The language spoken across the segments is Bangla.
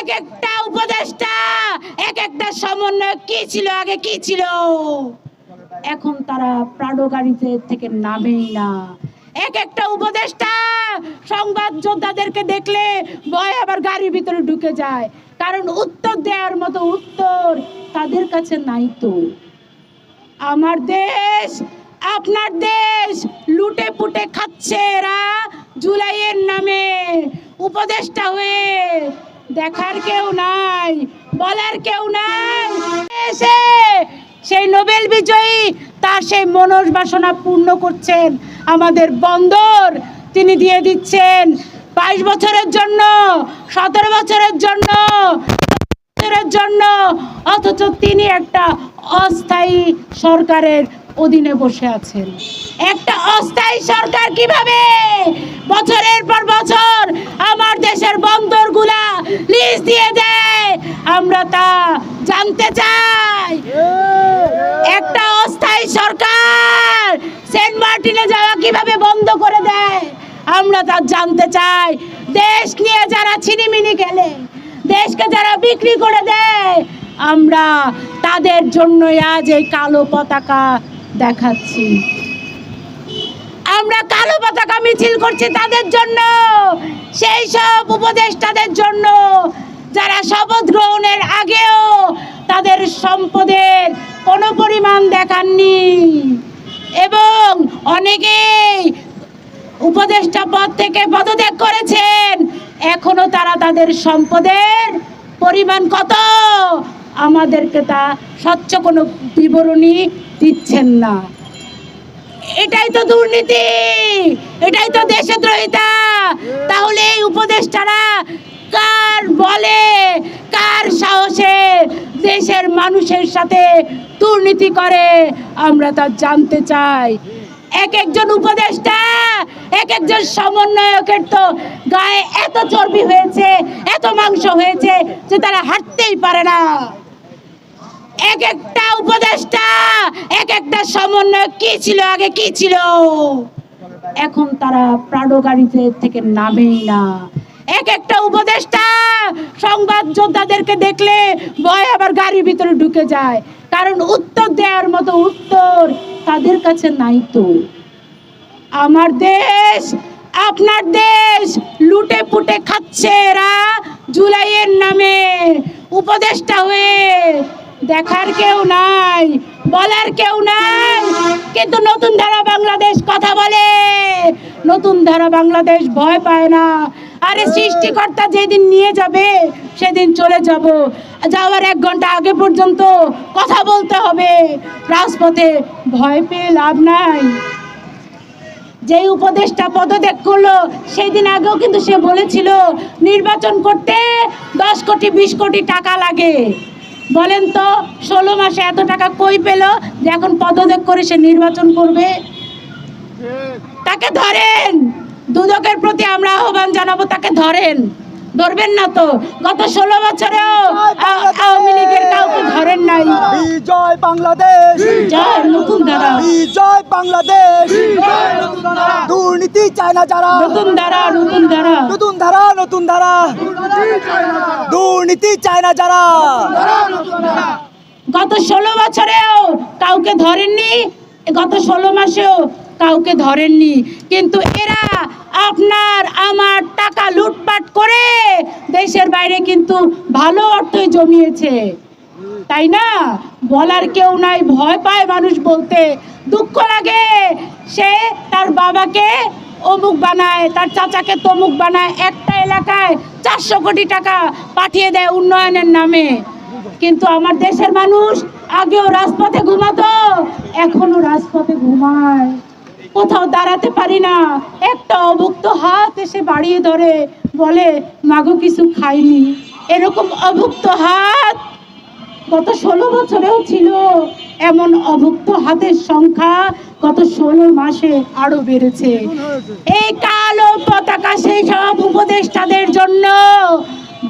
এক একটা উপদেষ্টা এক একটা সমন্বয় কি ছিল, আগে কি ছিল? এখন তারা প্রাডো গাড়িতে থেকে নামেই না। এক একটা উপদেষ্টা সংবাদ যোদ্ধাদেরকে দেখলে ভয় আবার গাড়ির ভিতরে ঢুকে যায়। কারণ উত্তর দেওয়ার মতো উত্তর তাদের কাছে নাই তো। আমার দেশ, আপনার দেশ লুটে পুটে খাচ্ছে এরা জুলাইয়ের নামে। উপদেষ্টা হয়ে দেখার কেউ নাই, বলার কেউ নাই। এসে সেই নোবেল বিজয়ী, তার সেই মনস বাসনা পূর্ণ করছেন। আমাদের বন্দর, তিনি দিয়ে দিচ্ছেন। বাইশ বছরের জন্য, সতেরো বছরের জন্য বছরের জন্য, অথচ তিনি একটা অস্থায়ী সরকারের অধীনে বসে আছেন। একটা অস্থায়ী সরকার কীভাবে? বছরের পর বছর আমার দেশের বন্দরগুলা লিজ দিয়ে দেয়। আমরা তা জানতে চাই। একটা অস্থায়ী সরকার সেন্ট মার্টিনে যাওয়া কীভাবে বন্ধ করে দেয়? আমরা তা জানতে চাই। দেশ নিয়ে যারা ছিনিমিনি খেলে, দেশকে যারা বিক্রি করে দেয়, আমরা তাদের জন্যই আজ এই কালো পতাকা দেখাচ্ছি। আমরা কালো পতাকা মিছিল করছি তাদের জন্য। সেই সব উপদেষ্টাদের জন্য। যারা শপথ গ্রহণের আগেও তাদের সম্পদের কোনো পরিমাণ দেখাননি। এবং অনেকেই উপদেষ্টা পদ থেকে পদত্যাগ করেছেন। এখনও তারা তাদের সম্পদের পরিমাণ কত? আমাদেরকে তা স্বচ্ছ কোনো বিবরণী দিচ্ছেন না। এটাই তো দুর্নীতি, এটাই তো দেশদ্রোহিতা। তাহলে এই উপদেষ্টারা কার বলে, কার সাহসে দেশের মানুষের সাথে দুর্নীতি করে? আমরা তা জানতে চাই। এক একজন উপদেষ্টা, এক একজন সমন্বয়কের তো গায়ে এত চর্বি হয়েছে, এত মাংস হয়েছে যে তারা হাঁটতেই পারে না। এক একটা উপদেষ্টা এক একটা সমন্বয় কি ছিল, আগে কি ছিল? এখন তারা প্রাডো গাড়িতে থেকে নামেই না। এক একটা উপদেষ্টা সংবাদ যোদ্ধাদেরকে দেখলে ভয় আবার গাড়ির ভিতরে ঢুকে যায়। কারণ উত্তর দেওয়ার মতো উত্তর তাদের কাছে নাই তো। আমার দেশ, আপনার দেশ লুটে পুটে খাচ্ছে এরা জুলাইয়ের নামে। উপদেষ্টা হয়ে দেখার কেউ নাই, বলার কেউ নাই। কিন্তু নতুন ধারা বাংলাদেশ কথা বলে। নতুন ধারা বাংলাদেশ ভয় পায় না। আরে সৃষ্টিকর্তা যেদিন নিয়ে যাবে, সেদিন চলে যাব। যাওয়ার এক ঘণ্টা আগে পর্যন্ত কথা বলতে হবে। রাজপথে ভয় পেয়ে লাভ নাই। যেই উপদেশটা পদত্যাগ করল সেই দিন আগেও কিন্তু সে বলেছিল, নির্বাচন করতে দশ কোটি, বিশ কোটি টাকা লাগে। বলেন তো ষোলো মাসে এত টাকা কই পেল যে এখন পদত্যাগ করে সে নির্বাচন করবে? তাকে ধরেন দুদকের প্রতি আমরা আহ্বান জানাব তাকে ধরেন। ধরবেন না তো গত ষোলো বছরেও আওয়ামী লীগের কাউকে ধরেন নাই। বিজয় বাংলাদেশ। জয় নতুন ধারা বিজয় বাংলাদেশ। দুর্নীতি চায় না যারা। নতুন ধারা নতুন ধারা। নতুন ধারা নতুন ধারা। দুর্নীতি চায় না যারা। গত ষোলো বছরেও কাউকে ধরেননি, গত ষোলো মাসেও কাউকে ধরেননি। কিন্তু এরা আপনার, আমার টাকা লুটপাট করে দেশের বাইরে কিন্তু ভালো অর্থই জমিয়েছে। তাই না? বলার কেউ নাই, ভয় পায় মানুষ বলতে। দুঃখ লাগে সে তার বাবাকে অমুক বানায়, তার চাচাকে তমুক বানায়, একটা এলাকায় চারশো কোটি টাকা পাঠিয়ে দেয় উন্নয়নের নামে। কিন্তু আমার দেশের মানুষ আগেও রাজপথে ঘুমাতো, এখনও রাজপথে ঘুমায়। কোথাও দাঁড়াতে পারি না, একটা অভুক্ত হাত এসে বাড়িয়ে ধরে, বলে, মাগো, কিছু খাইনি। এরকম অভুক্ত হাত গত ষোলো বছরেও ছিল এমন অভুক্ত হাতের সংখ্যা, গত ষোলো মাসে আরও বেড়েছে। এই কালো পতাকা সেই সব উপদেষ্টাদের জন্য,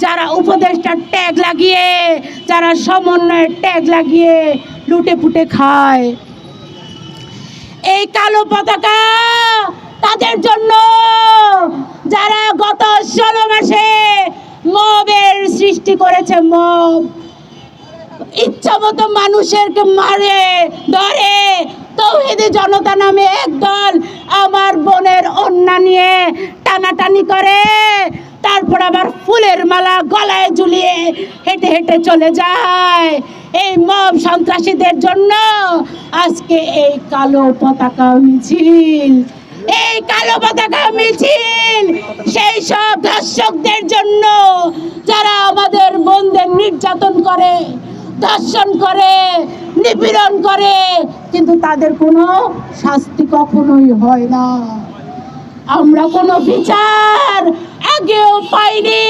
যারা উপদেষ্টার ট্যাগ লাগিয়ে, যারা সমন্বয়ের ট্যাগ লাগিয়ে লুটে পুটে খায়। এই কালো পতাকা তাদের জন্য, যারা গত ষোলো মাসে মবের সৃষ্টি করেছে মব। ইচ্ছা মতো মানুষেরকে মারে, ধরে। তৌহিদি জনতা নামে একদল আমার বোনের অন্যা নিয়ে টানাটানি করে। তারপর আবার ফুলের মালা গলায় ঝুলিয়ে হেঁটে হেঁটে চলে যায়। এই মব সন্ত্রাসীদের জন্য আজকে এই কালো পতাকা মিছিল। এই কালো পতাকা মিছিল সেই সব দর্শকদের জন্য যারা আমাদের বোনদের নির্যাতন করে। ধর্ষণ করে, নিপীড়ন করে, কিন্তু তাদের কোনো শাস্তি কখনোই হয় না। আমরা কোনো বিচার আগেও পাইনি।